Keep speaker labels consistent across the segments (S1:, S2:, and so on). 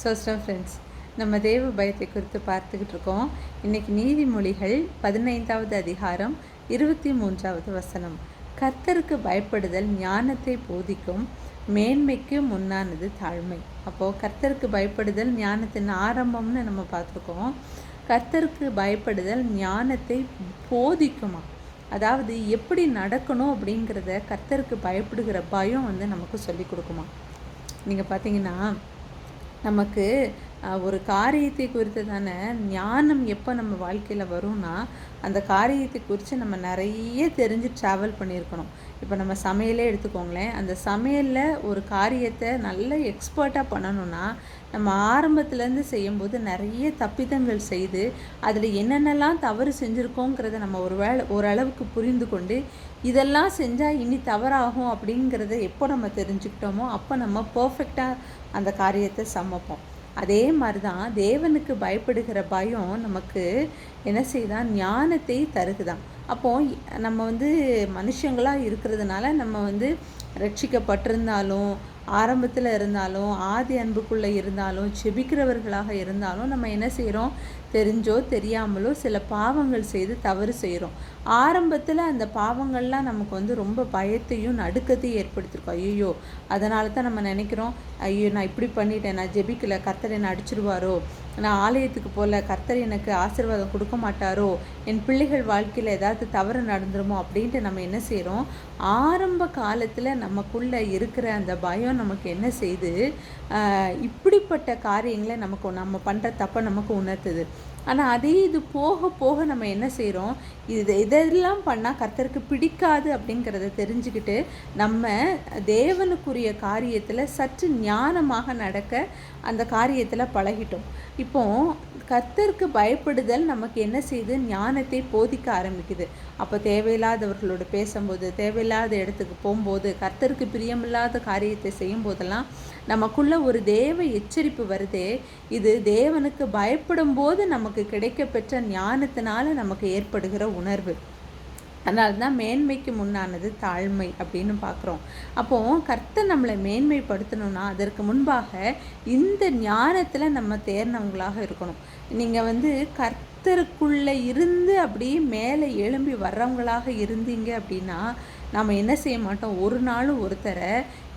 S1: சோஸ்டம் friends நம்ம தேவ பயத்தை குறித்து பார்த்துக்கிட்டு இருக்கோம். இன்னைக்கு நீதிமொழிகள் பதினைந்தாவது அதிகாரம் இருபத்தி மூன்றாவது வசனம். கர்த்தருக்கு பயப்படுதல் ஞானத்தை போதிக்கும் மேன்மைக்கு முன்னானது தாழ்மை. அப்போது கர்த்தருக்கு பயப்படுதல் ஞானத்தின் ஆரம்பம்னு நம்ம பார்த்துருக்கோம். கர்த்தருக்கு பயப்படுதல் ஞானத்தை போதிக்குமா? அதாவது எப்படி நடக்கணும் அப்படிங்கிறத கர்த்தருக்கு பயப்படுகிற பயம் வந்து நமக்கு சொல்லி கொடுக்குமா? நீங்கள் பார்த்தீங்கன்னா நமக்கு ஒரு காரியத்தை குறித்து தானே ஞானம் எப்போ நம்ம வாழ்க்கையில் வரும்னா அந்த காரியத்தை குறித்து நம்ம நிறைய தெரிஞ்சு ட்ராவல் பண்ணியிருக்கணும். இப்போ நம்ம சமையலே எடுத்துக்கோங்களேன். அந்த சமையலில் ஒரு காரியத்தை நல்ல எக்ஸ்பர்ட்டாக பண்ணணும்னா நம்ம ஆரம்பத்துலேருந்து செய்யும்போது நிறைய தப்பிதங்கள் செய்து அதில் என்னென்னலாம் தவறு செஞ்சுருக்கோங்கிறத நம்ம ஒரு வேளை ஓரளவுக்கு புரிந்து கொண்டு இதெல்லாம் செஞ்சால் இனி தவறாகும் அப்படிங்கிறத எப்போ நம்ம தெரிஞ்சுக்கிட்டோமோ அப்போ நம்ம பர்ஃபெக்டாக அந்த காரியத்தை சமைப்போம். அதே மாதிரி தான் தேவனுக்கு பயப்படுகிற பயம் நமக்கு என்ன செய்தான் ஞானத்தை தருகுதான். அப்போ நம்ம வந்து மனுஷங்களாக இருக்கிறதுனால நம்ம வந்து ரட்சிக்கப்பட்டிருந்தாலும் ஆரம்பத்தில் இருந்தாலும் ஆதி அன்புக்குள்ளே இருந்தாலும் செபிக்கிறவர்களாக இருந்தாலும் நம்ம என்ன செய்கிறோம் தெரிஞ்சோ தெரியாமலோ சில பாவங்கள் செய்து தவறு செய்கிறோம் ஆரம்பத்தில் அந்த பாவங்கள்லாம் நமக்கு வந்து ரொம்ப பயத்தையும் நடுக்கத்தையும் ஏற்படுத்தியிருக்கோம் ஐயோ அதனால தான் நம்ம நினைக்கிறோம் ஐயோ நான் இப்படி பண்ணிட்டேன் நான் ஜெபிக்கலை கர்த்தர் என்னை அடிச்சிருவாரோ? நான் ஆலயத்துக்கு போல கர்த்தர் எனக்கு ஆசீர்வாதம் கொடுக்க மாட்டாரோ? என் பிள்ளைகள் வாழ்க்கையில் ஏதாவது தவறு நடந்துருமோ? அப்படின்ட்டு நம்ம என்ன செய்கிறோம் ஆரம்ப காலத்தில் நமக்குள்ளே இருக்கிற அந்த பயம் நமக்கு என்ன செய்து இப்படிப்பட்ட காரியங்களை நமக்கு நம்ம பண்ணுற தப்பை நமக்கு உணர்த்துது. ஆனால் அதே இது போக போக நம்ம என்ன செய்கிறோம் இது இதெல்லாம் பண்ணால் கர்த்தருக்கு பிடிக்காது அப்படிங்கிறத தெரிஞ்சுக்கிட்டு நம்ம தேவனுக்குரிய காரியத்தில் சற்று ஞானமாக நடக்க அந்த காரியத்தில் பழகிட்டோம். இப்போ கர்த்தருக்கு பயப்படுதல் நமக்கு என்ன செய்யுது ஞானத்தை போதிக்க ஆரம்பிக்குது. அப்போ தேவையில்லாதவர்களோடு பேசும்போது தேவையில்லாத இடத்துக்கு போகும்போது கர்த்தருக்கு பிரியமில்லாத காரியத்தை செய்யும் போதெல்லாம் நமக்குள்ள ஒரு தேவ எச்சரிப்பு வருதே. இது தேவனுக்கு பயப்படும் போது நமக்கு கிடைக்கப்பெற்ற ஞானத்தினால நமக்கு ஏற்படுகிற உணர்வு. அதனால தான் மேன்மைக்கு முன்னானது தாழ்மை அப்படின்னு பார்க்குறோம். அப்போது கர்த்தர் நம்மளை மேன்மைப்படுத்தணும்னா அதற்கு முன்பாக இந்த ஞானத்தில் நம்ம தேர்ந்தவங்களாக இருக்கணும். நீங்கள் வந்து கர்த்தருக்குள்ளே இருந்து அப்படியே மேலே எழும்பி வர்றவங்களாக இருந்தீங்க அப்படின்னா நாம் என்ன செய்ய மாட்டோம்? ஒரு நாளும் ஒருத்தரை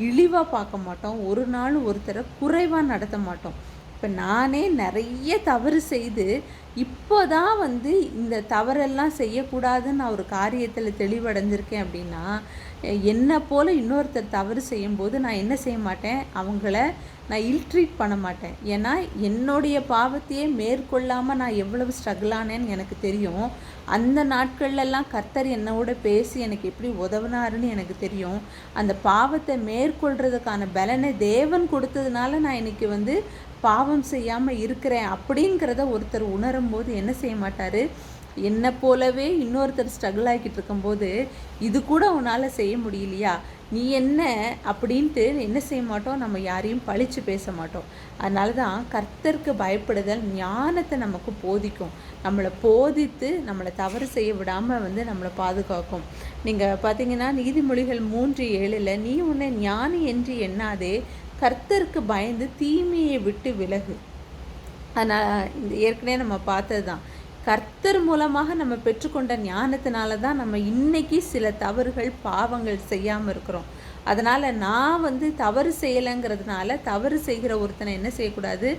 S1: இழிவாக பார்க்க மாட்டோம். ஒரு நாளும் ஒருத்தரை குறைவாக நடத்த மாட்டோம். இப்போ நானே நிறைய தவறு செய்து இப்போ தான் வந்து இந்த தவறெல்லாம் செய்யக்கூடாதுன்னு நான் ஒரு காரியத்தில் தெளிவடைஞ்சிருக்கேன் அப்படின்னா என்னை போல் இன்னொருத்தர் தவறு செய்யும்போது நான் என்ன செய்ய மாட்டேன்? அவங்கள நான் இல்ட்ரீட் பண்ண மாட்டேன். ஏன்னா என்னுடைய பாவத்தையே மேற்கொள்ளாமல் நான் எவ்வளவு ஸ்ட்ரகிள் ஆனேன்னு எனக்கு தெரியும். அந்த நாட்கள்லலாம் கர்த்தர் என்னோட பேசி எனக்கு எப்படி உதவுனாருன்னு எனக்கு தெரியும். அந்த பாவத்தை மேற்கொள்றதுக்கான பலனை தேவன் கொடுத்ததுனால நான் இன்னைக்கு வந்து பாவம் செய்யாமல் இருக்கிறேன் அப்படிங்கிறத ஒருத்தர் உணரும் போது என்ன செய்ய மாட்டார்? என்னை போலவே இன்னொருத்தர் ஸ்ட்ரகிள் ஆகிக்கிட்டு இருக்கும்போது இது கூட உன்னால் செய்ய முடியலையா? நீ என்ன அப்படின்ட்டு என்ன செய்ய மாட்டோம்? நம்ம யாரையும் பழித்து பேச மாட்டோம். அதனால தான் கர்த்தருக்கு பயப்படுதல் ஞானத்தை நமக்கு போதிக்கும். நம்மளை போதித்து நம்மளை தவறு செய்ய விடாமல் வந்து நம்மளை பாதுகாக்கும். நீங்கள் பார்த்தீங்கன்னா நீதிமொழிகள் மூன்று ஏழில் நீ உன்னை ஞானி என்று எண்ணாதே கர்த்தருக்கு பயந்து தீமையை விட்டு விலகு. அதனால் இந்த ஏற்கனவே நம்ம பார்த்தது தான் கர்த்தர் மூலமாக நம்ம பெற்றுக்கொண்ட ஞானத்தினால தான் நம்ம இன்னைக்கு சில தவறுகள் பாவங்கள் செய்யாமல் இருக்கிறோம். அதனால் நான் வந்து தவறு செய்யலைங்கிறதுனால தவறு செய்கிற ஒருத்தனை என்ன செய்யக்கூடாது?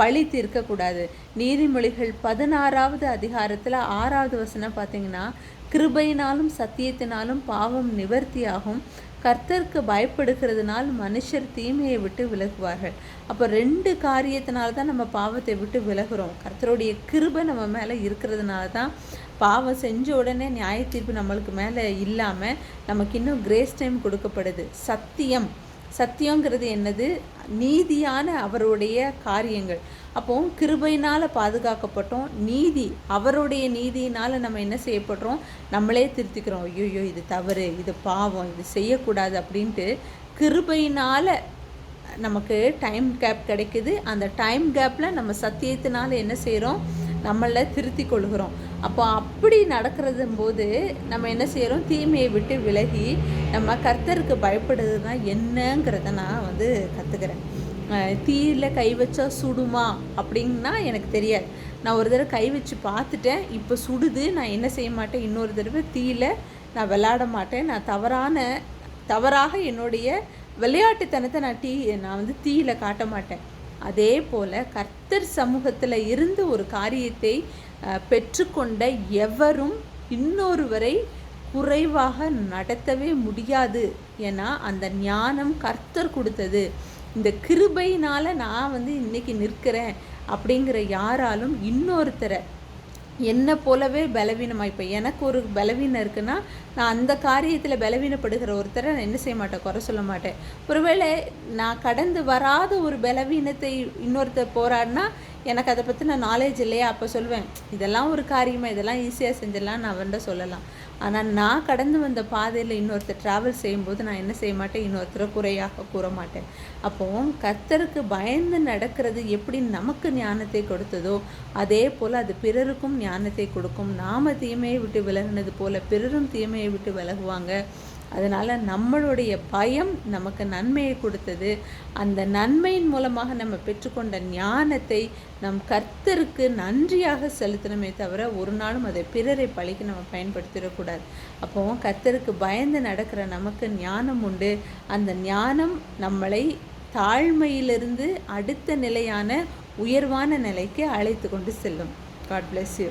S1: பழி தீர்க்கக்கூடாது. நீதிமொழிகள் பதினாறாவது அதிகாரத்தில் ஆறாவது வசனம் பார்த்தீங்கன்னா கிருபையினாலும் சத்தியத்தினாலும் பாவம் நிவர்த்தியாகும். கர்த்தருக்கு பயப்படுகிறதுனால் மனுஷர் தீமையை விட்டு விலகுவார்கள். அப்போ ரெண்டு காரியத்தினால தான் நம்ம பாவத்தை விட்டு விலகுறோம். கர்த்தருடைய கிருபை நம்ம மேலே இருக்கிறதுனால தான் பாவம் செஞ்ச உடனே நியாய தீர்ப்பு நம்மளுக்கு மேலே இல்லாமல் நமக்கு இன்னும் கிரேஸ் டைம் கொடுக்கப்படுது. சத்தியம். சத்தியங்கிறது என்னது? நீதியான அவருடைய காரியங்கள். அப்போ கிருபையினால் பாதுகாக்கப்பட்டோம். நீதி அவருடைய நீதியினால் நம்ம என்ன செய்யப்படுறோம்? நம்மளே திருத்திக்கிறோம். ஐயோ இது தவறு இது பாவம் இது செய்யக்கூடாது அப்படின்ட்டு கிருபையினால் நமக்கு டைம் கேப் கிடைக்குது. அந்த டைம் கேப்பில் நம்ம சத்தியத்தினால என்ன செய்கிறோம் நம்மளை திருத்தி கொள்கிறோம். அப்போ அப்படி நடக்கிறது போது நம்ம என்ன செய்கிறோம் தீமையை விட்டு விலகி நம்ம கர்த்தருக்கு பயப்படுறது தான் என்னங்கிறத நான் வந்து கற்றுக்கிறேன் தீயில் கை வச்சா சுடுமா அப்படின்னா எனக்கு தெரியாது. நான் ஒரு தடவை கை வச்சு பார்த்துட்டேன். இப்போ சுடுது. நான் என்ன செய்ய மாட்டேன்? இன்னொரு தடவை தீயில் நான் விளாட மாட்டேன். நான் தவறான தவறாக என்னுடைய விளையாட்டுத்தனத்தை நான் டீ நான் வந்து தீயில் காட்ட மாட்டேன். அதே போல் கர்த்தர் சமூகத்தில் இருந்து ஒரு காரியத்தை பெற்றுக்கொண்ட எவரும் இன்னொருவரை குறைவாக நடத்தவே முடியாது ஏன்னா அந்த ஞானம் கர்த்தர் கொடுத்தது. இந்த கிருபையினால் நான் வந்து இன்றைக்கி நிற்கிறேன் அப்படிங்கிற யாராலும் இன்னொருத்தரை என்னை போலவே பலவீனமாக இப்போ எனக்கு ஒரு பலவீனம் இருக்குன்னா நான் அந்த காரியத்தில் பலவீனப்படுகிற ஒருத்தரை நான் என்ன செய்ய மாட்டேன் குறை சொல்ல மாட்டேன். ஒருவேளை நான் கடந்து வராத ஒரு பலவீனத்தை இன்னொருத்தர் போராடினா எனக்கு அதை பற்றின நாலேஜ் இல்லையா? அப்போ சொல்லுவேன் இதெல்லாம் ஒரு காரியமாக இதெல்லாம் ஈஸியாக செஞ்சிடலாம் நான் அவன்கிட்ட சொல்லலாம். ஆனால் நான் கடந்து வந்த பாதையில் இன்னொருத்தர் ட்ராவல் செய்யும்போது நான் என்ன செய்ய மாட்டேன்? இன்னொருத்தரை குறையாக கூற மாட்டேன். அப்போ கர்த்தருக்கு பயந்து நடக்கிறது எப்படி நமக்கு ஞானத்தை கொடுத்ததோ அதே போல் அது பிறருக்கும் ஞானத்தை கொடுக்கும். நாம தீமையை விட்டு விலகினது போல் பிறரும் தீமையை விட்டு விலகுவாங்க. அதனால் நம்மளுடைய பயம் நமக்கு நன்மையை கொடுத்தது. அந்த நன்மையின் மூலமாக நம்ம பெற்றுக்கொண்ட ஞானத்தை நம் கர்த்தருக்கு நன்றியாக செலுத்தணுமே தவிர ஒரு நாளும் அதை பிறரை பழிக்கு நம்ம பயன்படுத்திடக்கூடாது. அப்போ கர்த்தருக்கு பயந்து நடக்கிற நமக்கு ஞானம் உண்டு. அந்த ஞானம் நம்மளை தாழ்மையிலிருந்து அடுத்த நிலையான உயர்வான நிலைக்கு அழைத்து கொண்டு செல்லும். God bless you